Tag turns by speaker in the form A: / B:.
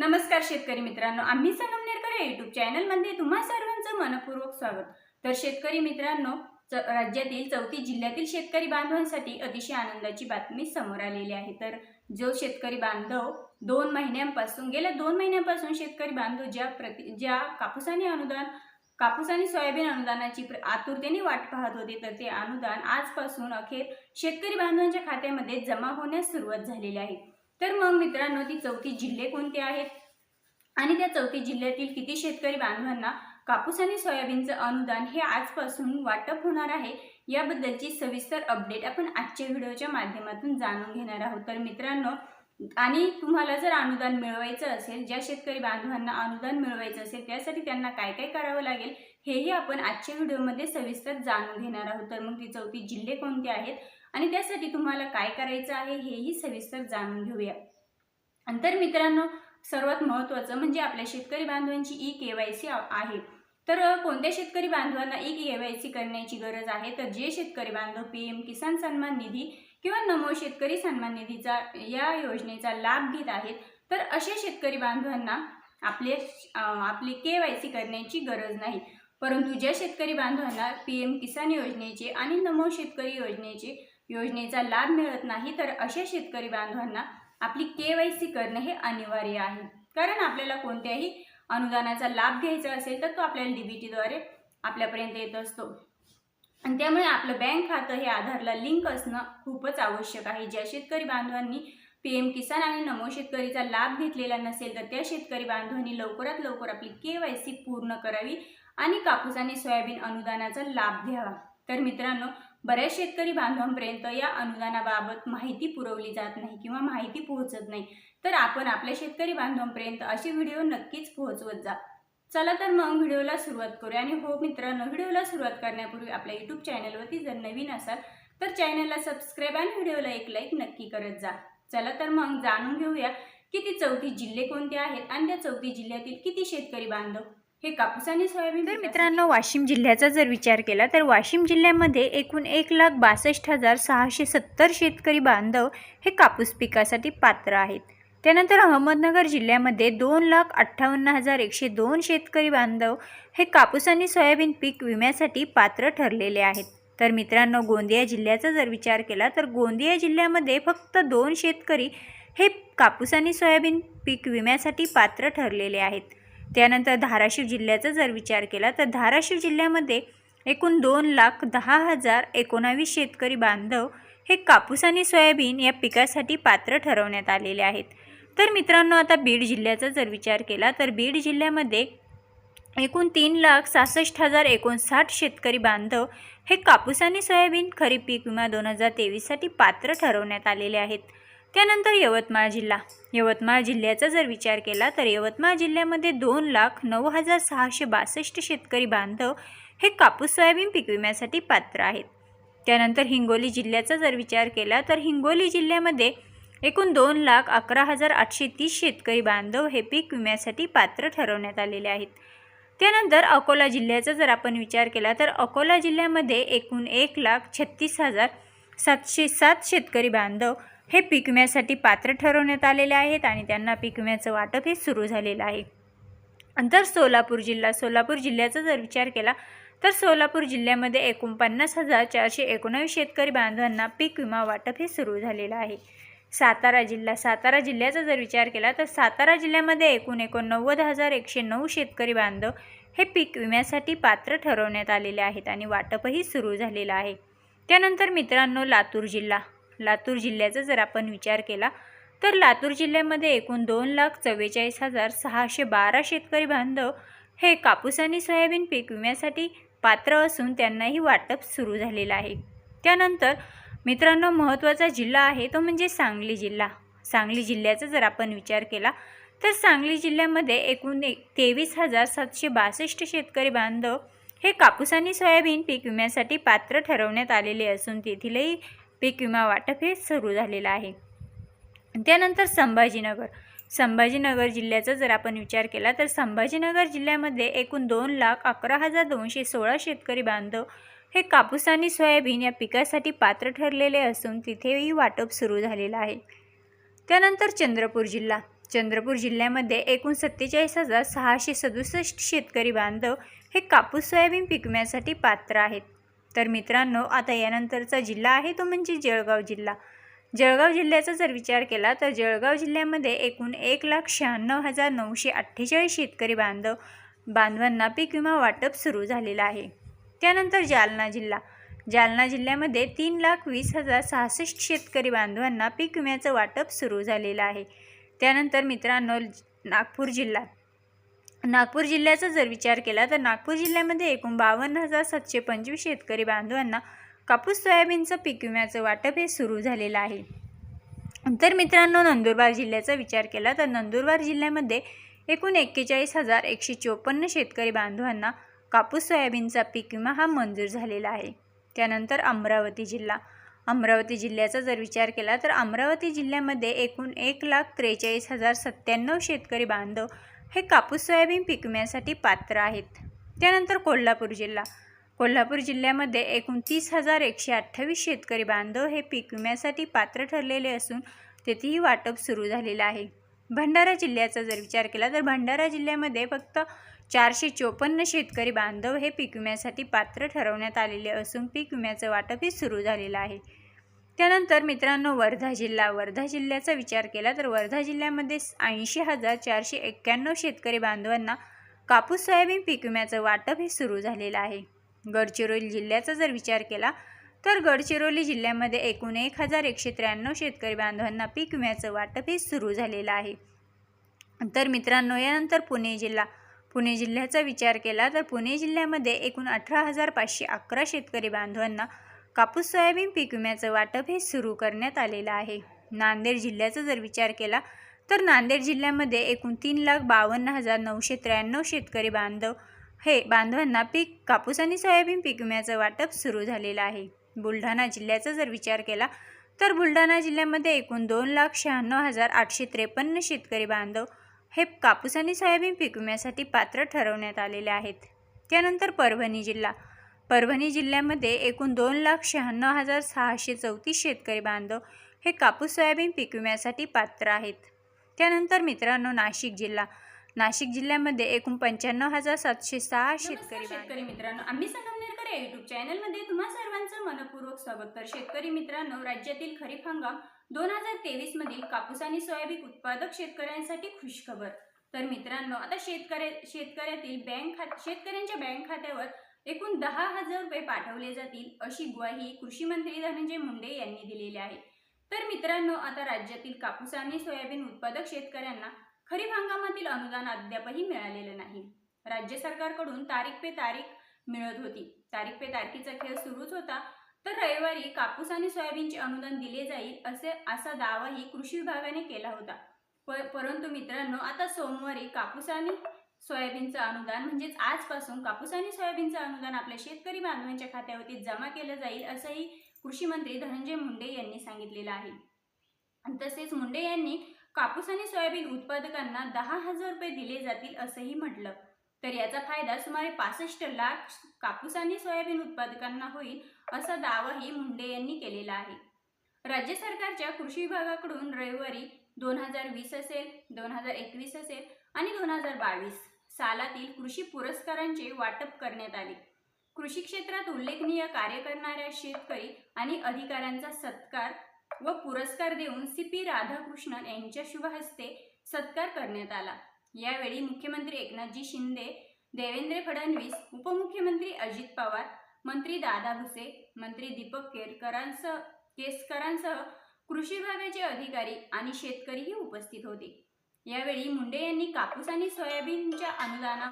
A: नमस्कार शेतकरी मित्रांनो आम्ही सनम नेरकर या युट्यूब चॅनलमध्ये तुम्हा सर्वांचं मनपूर्वक स्वागत. तर शेतकरी मित्रांनो च- राज्यातील चौथी जिल्ह्यातील शेतकरी बांधवांसाठी अतिशय आनंदाची बातमी समोर आलेली आहे. तर जो शेतकरी बांधव दोन महिन्यांपासून गेल्या दोन महिन्यांपासून शेतकरी बांधव ज्या प्रति ज्या कापूस आणि अनुदान कापूस आणि सोयाबीन अनुदानाची प्र- आतुरतेने वाट पाहत होते तर ते अनुदान आजपासून अखेर शेतकरी बांधवांच्या खात्यामध्ये जमा होण्यास सुरुवात झालेली आहे. तर मग मित्रांनो ती चौथी जिल्हे कोणते आहेत? आणि त्या चौथी जिल्ह्यातील किती शेतकरी बांधवांना कापूस आणि सोयाबीनचं अनुदान हे आजपासून वाटप होणार आहे? याबद्दलची सविस्तर अपडेट आपण आजच्या व्हिडिओच्या माध्यमातून जाणून घेणार आहोत. तर मित्रांनो आणि तुम्हाला जर अनुदान मिळवायचं असेल ज्या शेतकरी बांधवांना अनुदान मिळवायचं असेल त्यासाठी त्यांना काय काय करावं लागेल? हेही आपण आजच्या व्हिडिओमध्ये सविस्तर जाणून घेणार आहोत. तर मग ती चौथी जिल्हे कोणते आहेत आणि त्यासाठी तुम्हाला काय करायचं आहे हेही सविस्तर जाणून घेऊया. नंतर मित्रांनो सर्वात महत्त्वाचं म्हणजे आपल्या शेतकरी बांधवांची ई के वाय सी आहे. तर कोणत्या शेतकरी बांधवांना ई के वाय सी करण्याची गरज आहे? तर जे शेतकरी बांधव पी एम किसान सन्मान निधी किंवा नमो शेतकरी सन्मान निधीचा या योजनेचा लाभ घेत आहेत तर अशा शेतकरी बांधवांना आपले आपली के वाय सी करण्याची गरज नाही. परंतु ज्या शेतकरी बांधवांना पी एम किसान योजनेचे आणि नमो शेतकरी योजनेचे योजनेचा लाभ मिळत नाही तर अशा शेतकरी बांधवांना आपली के वाय सी करणं हे अनिवार्य आहे. कारण आपल्याला कोणत्याही अनुदानाचा लाभ घ्यायचा असेल तर तो आपल्याला डी बी टीद्वारे आपल्यापर्यंत येत असतो. आणि त्यामुळे आपलं बँक खातं हे आधारला लिंक असणं खूपच आवश्यक आहे. ज्या शेतकरी बांधवांनी पी एम किसान आणि नमो शेतकरीचा लाभ घेतलेला नसेल तर त्या शेतकरी बांधवांनी लवकरात लवकर आपली के वाय सी पूर्ण करावी आणि कापूस आणि सोयाबीन अनुदानाचा लाभ घ्यावा. तर मित्रांनो बऱ्याच शेतकरी बांधवांपर्यंत या अनुदानाबाबत माहिती पुरवली जात नाही किंवा माहिती पोहोचत नाही. तर आपण आपल्या शेतकरी बांधवांपर्यंत असे व्हिडिओ नक्कीच पोहोचवत जा. चला तर मग व्हिडिओला सुरुवात करूया. आणि हो मित्रांनो व्हिडिओला सुरुवात करण्यापूर्वी आपल्या यूट्यूब चॅनलवरती जर नवीन असाल तर चॅनलला सबस्क्राईब आणि व्हिडिओला एक लाईक नक्की करत जा. चला तर मग जाणून घेऊया किती चौथी जिल्हे कोणते आहेत आणि त्या चौथी जिल्ह्यातील किती शेतकरी बांधव? हे कापूस आणि सोयाबीन
B: तर मित्रांनो वाशिम जिल्ह्याचा जर विचार केला तर वाशिम जिल्ह्यामध्ये एकूण एक लाख बासष्ट हजार सहाशे सत्तर शेतकरी बांधव हे कापूस पिकासाठी पात्र आहेत. त्यानंतर अहमदनगर जिल्ह्यामध्ये दोन लाख अठ्ठावन्न हजार एकशे दोन शेतकरी बांधव हे कापूस आणि सोयाबीन पीक विम्यासाठी पात्र ठरलेले आहेत. तर मित्रांनो गोंदिया जिल्ह्याचा जर विचार केला तर गोंदिया जिल्ह्यामध्ये फक्त दोन शेतकरी हे कापूस आणि सोयाबीन पीक विम्यासाठी पात्र ठरलेले आहेत. त्यानंतर धाराशिव जिल्ह्याचा जर विचार केला तर धाराशिव जिल्ह्यामध्ये एकूण दोन लाख दहा हजार एकोणावीस शेतकरी बांधव हे कापूस आणि सोयाबीन या पिकासाठी पात्र ठरवण्यात आलेले आहेत. तर मित्रांनो आता बीड जिल्ह्याचा जर विचार केला तर बीड जिल्ह्यामध्ये एकूण तीन लाख सहासष्ट हजार एकोणसाठ शेतकरी बांधव हे कापूस आणि सोयाबीन खरीप पीक विमा दोन हजार तेवीससाठी पात्र ठरवण्यात आलेले आहेत. त्यानंतर यवतमाळ जिल्हा. यवतमाळ जिल्ह्याचा जर विचार केला तर यवतमाळ जिल्ह्यामध्ये दोन लाख नऊ हजार सहाशे बासष्ट शेतकरी बांधव हे कापूस सोयाबीन पीक विम्यासाठी पात्र आहेत. त्यानंतर हिंगोली जिल्ह्याचा जर विचार केला तर हिंगोली जिल्ह्यामध्ये एकूण दोन लाख अकरा हजार आठशे तीस शेतकरी बांधव हे पीक विम्यासाठी पात्र ठरवण्यात आलेले आहेत. त्यानंतर अकोला जिल्ह्याचा जर आपण विचार केला तर अकोला जिल्ह्यामध्ये एकूण एक लाख छत्तीस हजार सातशे सात शेतकरी बांधव हे पीक पात्र ठरवण्यात आलेले आहेत आणि त्यांना पिकम्याचं वाटप हे सुरू झालेलं आहे. नंतर सोलापूर जिल्हा सोलापूर जिल्ह्याचा जर विचार केला तर सोलापूर जिल्ह्यामध्ये एकूण पन्नास हजार चारशे एकोणावीस शेतकरी बांधवांना पीक विमा वाटप हे सुरू झालेलं आहे. सातारा जिल्हा सातारा जिल्ह्याचा जर विचार केला तर सातारा जिल्ह्यामध्ये एकूण एकोणनव्वद हजार एकशे नऊ शेतकरी बांधव हे पीक विम्यासाठी पात्र ठरवण्यात आलेले आहेत आणि वाटपही सुरू झालेलं आहे. त्यानंतर मित्रांनो लातूर जिल्हा. लातूर जिल्ह्याचा जर आपण विचार केला तर लातूर जिल्ह्यामध्ये एकूण दोन लाख चव्वेचाळीस हजार सहाशे बारा शेतकरी बांधव हे कापूस आणि सोयाबीन पीक विम्यासाठी पात्र असून त्यांनाही वाटप सुरू झालेलं आहे. त्यानंतर मित्रांनो महत्त्वाचा जिल्हा आहे तो म्हणजे सांगली जिल्हा. सांगली जिल्ह्याचा जर आपण विचार केला तर सांगली जिल्ह्यामध्ये एकूण एक तेवीस हजार सातशे बासष्ट शेतकरी बांधव हे कापूस आणि सोयाबीन पीक विम्यासाठी पात्र ठरवण्यात आलेले असून तेथीलही पीक विमा वाटप हे सुरू झालेलं आहे. त्यानंतर संभाजीनगर. संभाजीनगर जिल्ह्याचा जर आपण विचार केला तर संभाजीनगर जिल्ह्यामध्ये एकूण दोन लाख अकरा हजार दोनशे सोळा शेतकरी बांधव हे कापूस आणि सोयाबीन या पिकासाठी पात्र ठरलेले असून तिथेही वाटप सुरू झालेलं आहे. त्यानंतर चंद्रपूर जिल्हा. चंद्रपूर जिल्ह्यामध्ये एकूण सत्तेचाळीस हजार सहाशे सदुसष्ट शेतकरी बांधव हे कापूस सोयाबीन पिकवण्यासाठी पात्र आहेत. तर मित्रांनो आता यानंतरचा जिल्हा आहे तो म्हणजे जळगाव जिल्हा. जळगाव जिल्ह्याचा जर विचार केला तर जळगाव जिल्ह्यामध्ये एकूण एक लाख शहाण्णव हजार नऊशे अठ्ठेचाळीस शेतकरी बांधव बांधवांना पीक विमा वाटप सुरू झालेलं आहे. त्यानंतर जालना जिल्हा. जालना जिल्ह्यामध्ये तीन लाख वीस हजार सहासष्ट शेतकरी बांधवांना पीक विम्याचं वाटप सुरू झालेलं आहे. त्यानंतर मित्रांनो नागपूर जिल्हा. नागपूर जिल्ह्याचा जर विचार केला तर नागपूर जिल्ह्यामध्ये एकूण बावन्न हजार सातशे पंचवीस शेतकरी बांधवांना कापूस सोयाबीनचं पीक विम्याचं वाटप हे सुरू झालेलं आहे. तर मित्रांनो नंदुरबार जिल्ह्याचा विचार केला तर नंदुरबार जिल्ह्यामध्ये एकूण एक्केचाळीस हजार एकशे चोपन्न शेतकरी बांधवांना कापूस सोयाबीनचा पीक विमा हा मंजूर झालेला आहे. त्यानंतर अमरावती जिल्हा. अमरावती जिल्ह्याचा जर विचार केला तर अमरावती जिल्ह्यामध्ये एकूण एक लाख त्रेचाळीस हजार सत्त्याण्णव शेतकरी बांधव हे कापूस सोयाबीन पिकविण्यासाठी पात्र आहेत. त्यानंतर कोल्हापूर जिल्हा. कोल्हापूर जिल्ह्यामध्ये एकूण तीस हजार एकशे अठ्ठावीस शेतकरी बांधव हे पीक विम्यासाठी पात्र ठरलेले असून तेथेही वाटप सुरू झालेलं आहे. भंडारा जिल्ह्याचा जर विचार केला तर भंडारा जिल्ह्यामध्ये फक्त चारशे चोपन्न शेतकरी बांधव हे पीक विम्यासाठी पात्र ठरवण्यात आलेले असून पीक विम्याचं वाटपही सुरू झालेलं आहे. त्यानंतर मित्रांनो वर्धा जिल्हा. वर्धा जिल्ह्याचा विचार केला तर वर्धा जिल्ह्यामध्ये ऐंशी हजार चारशे एक्क्याण्णव शेतकरी बांधवांना कापूस सोयाबीन पीक विम्याचं वाटप हे सुरू झालेलं आहे. गडचिरोली जिल्ह्याचा जर विचार केला तर गडचिरोली जिल्ह्यामध्ये एकूण एक हजार एकशे त्र्याण्णव शेतकरी बांधवांना पीक विम्याचं वाटप हे सुरू झालेलं आहे. तर मित्रांनो यानंतर पुणे जिल्हा. पुणे जिल्ह्याचा विचार केला तर पुणे जिल्ह्यामध्ये एकूण अठरा हजार पाचशे अकरा शेतकरी बांधवांना कापूस सोयाबीन पीक विम्याचं वाटप हे सुरू करण्यात आलेलं आहे. नांदेड जिल्ह्याचा जर विचार केला तर नांदेड जिल्ह्यामध्ये एकूण तीन लाख बावन्न हजार नऊशे त्र्याण्णव शेतकरी बांधव हे बांधवांना पीक कापूस आणि सोयाबीन पीक विम्याचं वाटप सुरू झालेलं आहे. बुलढाणा जिल्ह्याचा जर विचार केला तर बुलढाणा जिल्ह्यामध्ये एकूण दोन लाख शहाण्णव हजार आठशे त्रेपन्न शेतकरी बांधव हे कापूस आणि सोयाबीन पीक विम्यासाठी पात्र ठरवण्यात आलेले आहेत. त्यानंतर परभणी जिल्हा परभणी जिल्ह्यामध्ये एकूण दोन लाख शहाण्णव हजार सहाशे चौतीस शेतकरी बांधव हे कापूस सोयाबीन पीक विम्यासाठी पात्र आहेत. त्यानंतर मित्रांनो नाशिक जिल्हा. नाशिक जिल्ह्यामध्ये एकूण पंच्याण्णव हजार सातशे सहा शेतकरी
A: शेतकरी मित्रांनो आम्ही संगमनेरकर या युट्यूब चॅनलमध्ये तुम्हा सर्वांचं मनपूर्वक स्वागत तर शेतकरी मित्रांनो राज्यातील खरीप हंगाम दोन हजार तेवीस मधील कापूस आणि सोयाबीन उत्पादक शेतकऱ्यांसाठी खुशखबर. तर मित्रांनो आता शेतकऱ्या शेतकऱ्यातील बँक खात शेतकऱ्यांच्या बँक खात्यावर एकूण दहा हजार रुपये पाठवले जातील अशी ग्वाही कृषी मंत्री धनंजय मुंडे यांनी दिलेली आहे. तर मित्रांनो आता राज्यातील कापूस आणि सोयाबीन उत्पादक शेतकऱ्यांना खरीप हंगामातील अनुदान अद्यापही मिळालेलं नाही. राज्य सरकारकडून तारीख पे तारीख मिळत होती. तारीख पे तारखेचा खेळ सुरूच होता. तर रविवारी कापूस आणि सोयाबीनचे अनुदान दिले जाईल असे असा दावाही कृषी विभागाने केला होता. परंतु मित्रांनो आता सोमवारी कापूस आणि सोयाबीनचं अनुदान म्हणजेच आजपासून कापूस आणि सोयाबीनचं अनुदान आपल्या शेतकरी बांधवांच्या खात्यावरती जमा केलं जाईल असंही कृषी मंत्री धनंजय मुंडे यांनी सांगितलेलं आहे. तसेच मुंडे यांनी कापूस आणि सोयाबीन उत्पादकांना दहा हजार रुपये दिले जातील असंही म्हटलं. तर याचा फायदा सुमारे पासष्ट लाख कापूस आणि सोयाबीन उत्पादकांना होईल असा दावाही मुंडे यांनी केलेला आहे. राज्य सरकारच्या कृषी विभागाकडून रविवारी दोन हजार वीस असेल दोन हजार एकवीस असेल आणि दोन हजार बावीस सालातील कृषी पुरस्कारांचे वाटप करण्यात आले. कृषी क्षेत्रात उल्लेखनीय कार्य करणाऱ्या शेतकरी आणि अधिकाऱ्यांचा सत्कार व पुरस्कार देऊन सी पी राधाकृष्णन यांच्या शुभहस्ते सत्कार करण्यात आला. यावेळी मुख्यमंत्री एकनाथजी शिंदे देवेंद्र फडणवीस उपमुख्यमंत्री अजित पवार मंत्री दादा भुसे मंत्री दीपक केरकरांसह केसकरांसह कृषी विभागाचे अधिकारी आणि शेतकरीही उपस्थित होते. यावेळी मुंडे यांनी कापूस आणि सोयाबीनच्या अनुदाना